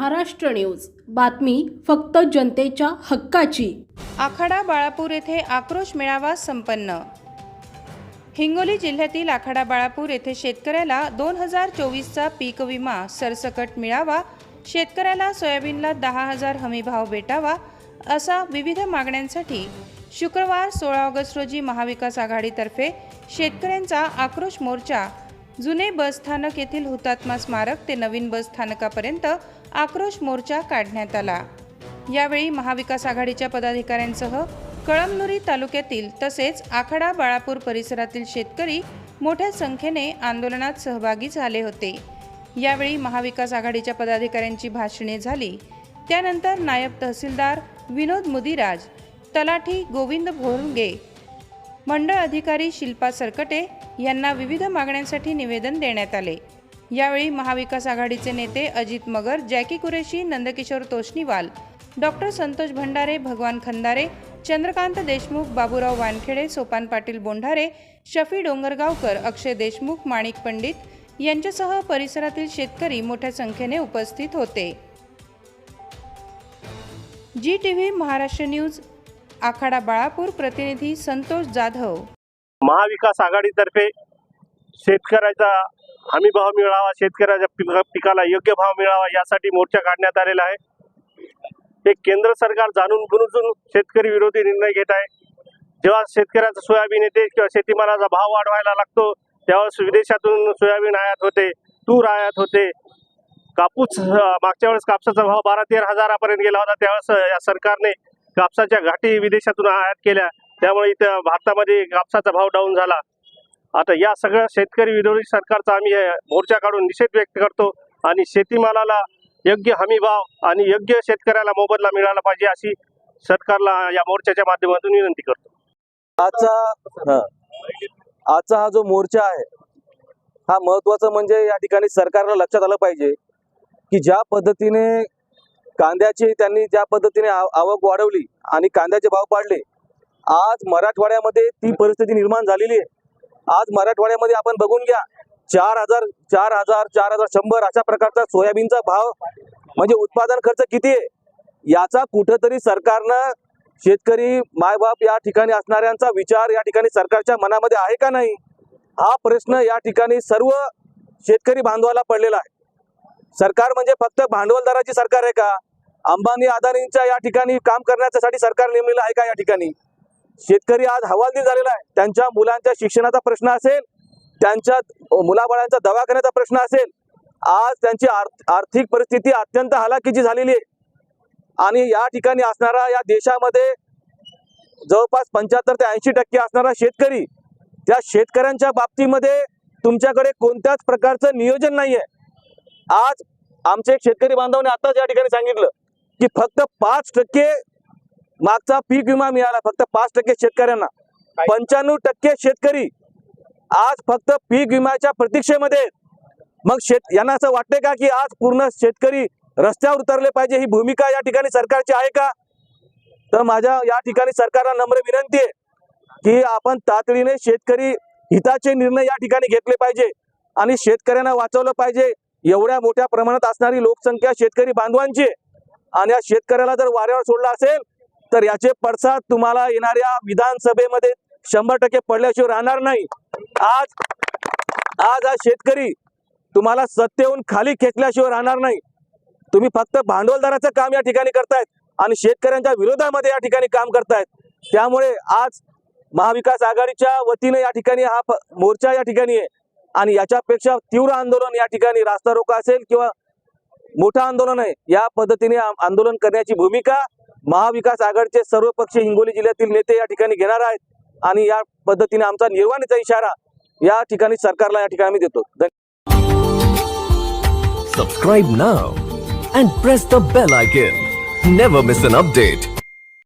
Maharashtra news. बातमी फक्त जनतेच्या हक्काची. आखाडा बाळापूर येथे आक्रोश मेळावा संपन्न. हिंगोली जिल्ह्यातील आखाडा बाळापूर येथे शेतकऱ्याला दोन हजार चोवीसचा पीक विमा सरसकट मिळावा शेतकऱ्याला सोयाबीनला दहा हजार हमीभाव भेटावा असा विविध मागण्यांसाठी शुक्रवार सोळा ऑगस्ट रोजी महाविकास आघाडीतर्फे शेतकऱ्यांचा आक्रोश मोर्चा जुने बस स्थानक येथील हुतात्मा स्मारक ते नवीन बस स्थानकापर्यंत आक्रोश मोर्चा काढण्यात आला. यावेळी महाविकास आघाडीच्या पदाधिकाऱ्यांसह कळमनुरी तालुक्यातील तसेच आखाडा बाळापूर परिसरातील शेतकरी मोठ्या संख्येने आंदोलनात सहभागी झाले होते. यावेळी महाविकास आघाडीच्या पदाधिकाऱ्यांची भाषणे झाली. त्यानंतर नायब तहसीलदार विनोद मुदिराज तलाठी गोविंद भोरुंगे मंडळ अधिकारी शिल्पा सरकटे यांना विविध मागण्यांसाठी निवेदन देण्यात आले. यावेळी महाविकास आघाडीचे नेते अजित मगर जॅकी कुरेशी नंदकिशोर तोष्णीवाल डॉक्टर संतोष भंडारे भगवान खंदारे चंद्रकांत देशमुख बाबूराव वानखेडे सोपान पाटील बोंढारे शफी डोंगरगावकर अक्षय देशमुख माणिक पंडित यांच्यासह परिसरातील शेतकरी मोठ्या संख्येने उपस्थित होते. G T V Maharashtra news Akhada Balapur प्रतिनिधी संतोष जाधव. महाविकास आघाडीतर्फे शेतकऱ्याचा हमी भाव मिळावा शेतकऱ्याच्या पिका पिकाला योग्य भाव मिळावा यासाठी मोर्चा काढण्यात आलेला आहे. हे केंद्र सरकार जाणून बुजून शेतकरी विरोधी निर्णय घेत आहे. जेव्हा शेतकऱ्याचं सोयाबीन येते किंवा शेतीमालाचा भाव वाढवायला लागतो त्यावेळेस विदेशातून सोयाबीन आयात होते तूर आयात होते. कापूस मागच्या वेळेस कापसाचा भाव बारा तेरा हजारापर्यंत गेला होता त्यावेळेस या सरकारने कापसाच्या घाटी विदेशातून आयात केल्या. त्यामुळे इथं भारतामध्ये कापसाचा भाव डाऊन झाला. आता या सगळ्या शेतकरी विरोधी सरकारचा आम्ही मोर्चा काढून निषेध व्यक्त करतो आणि शेतीमालाला योग्य हमी भाव आणि योग्य शेतकऱ्याला मोबदला मिळाला पाहिजे अशी सरकारला या मोर्चाच्या माध्यमातून विनंती करतो. आजचा आजचा हा जो मोर्चा आहे हा महत्त्वाचा म्हणजे या ठिकाणी सरकारला लक्षात आलं पाहिजे की ज्या पद्धतीने कांद्याची त्यांनी ज्या पद्धतीने आव- आवक वाढवली आणि कांद्याचे भाव पाडले आज मराठवाड्यामध्ये ती परिस्थिती निर्माण झालेली आहे. आज मराठवाड्यामध्ये आपण बघून घ्या चार हजार चार हजार चार हजार शंभर अशा प्रकारचा सोयाबीनचा भाव म्हणजे उत्पादन खर्च किती आहे? याचा कुठंतरी सरकारनं शेतकरी मायबाप या ठिकाणी असणाऱ्यांचा विचार या ठिकाणी सरकारच्या मनामध्ये आहे का नाही? हा प्रश्न या ठिकाणी सर्व शेतकरी बांधवाला पडलेला आहे. सरकार म्हणजे फक्त भांडवलदाराची सरकार आहे का? अंबानी अदानींच्या या ठिकाणी काम करण्यासाठी सरकार नेमलेलं आहे का या ठिकाणी? शेतकरी आज हवालदिल झालेला आहे. त्यांच्या मुलांच्या शिक्षणाचा प्रश्न असेल त्यांच्या मुलाबाळांचा दवाखान्याचा प्रश्न असेल आज त्यांची आर्थिक परिस्थिती अत्यंत हलाखीची झालेली आहे. आणि या ठिकाणी असणारा या देशामध्ये जवळपास पंच्याहत्तर ते ऐंशी टक्के असणारा शेतकरी त्या शेतकऱ्यांच्या बाबतीमध्ये तुमच्याकडे कोणत्याच प्रकारचं नियोजन नाही आहे. आज आमचे एक शेतकरी बांधवने आताच या ठिकाणी सांगितलं की फक्त पाच टक्के मागचा पीक विमा मिळाला फक्त पाच टक्के शेतकऱ्यांना पंच्याण्णव टक्के शेतकरी आज फक्त पीक विम्याच्या प्रतीक्षेमध्ये. मग शेत यांना असं वाटतंय का की आज पूर्ण शेतकरी रस्त्यावर उतरले पाहिजे ही भूमिका या ठिकाणी सरकारची आहे का तर माझ्या या ठिकाणी सरकारला नम्र विनंती आहे की आपण तातडीने शेतकरी हिताचे निर्णय या ठिकाणी घेतले पाहिजे आणि शेतकऱ्यांना वाचवलं पाहिजे एवढ्या मोठ्या प्रमाणात असणारी लोकसंख्या शेतकरी बांधवांची आहे. आणि या शेतकऱ्याला जर वाऱ्यावर सोडला असेल तर याचे पडसाद तुम्हाला येणाऱ्या विधानसभेमध्ये शंभर टक्के पडल्याशिवाय राहणार नाही. आज आज हा शेतकरी तुम्हाला सत्तेहून खाली खेचल्याशिवाय राहणार नाही. तुम्ही फक्त भांडवलदाराचं काम या ठिकाणी करतायत आणि शेतकऱ्यांच्या विरोधामध्ये या ठिकाणी काम करतायत. त्यामुळे आज महाविकास आघाडीच्या वतीने या ठिकाणी हा मोर्चा या ठिकाणी आहे. आणि याच्यापेक्षा तीव्र आंदोलन या ठिकाणी रास्ता रोका असेल किंवा मोठं आंदोलन आहे या पद्धतीने आंदोलन करण्याची भूमिका महाविकास आघाडीचे सर्व पक्ष हिंगोली जिल्ह्यातील नेते या ठिकाणी घेणार आहेत आणि या पद्धतीने आमचा निर्वाणीचा इशारा या ठिकाणी सरकारला या ठिकाणी आम्ही देतो subscribe now and press the bell icon never miss an update.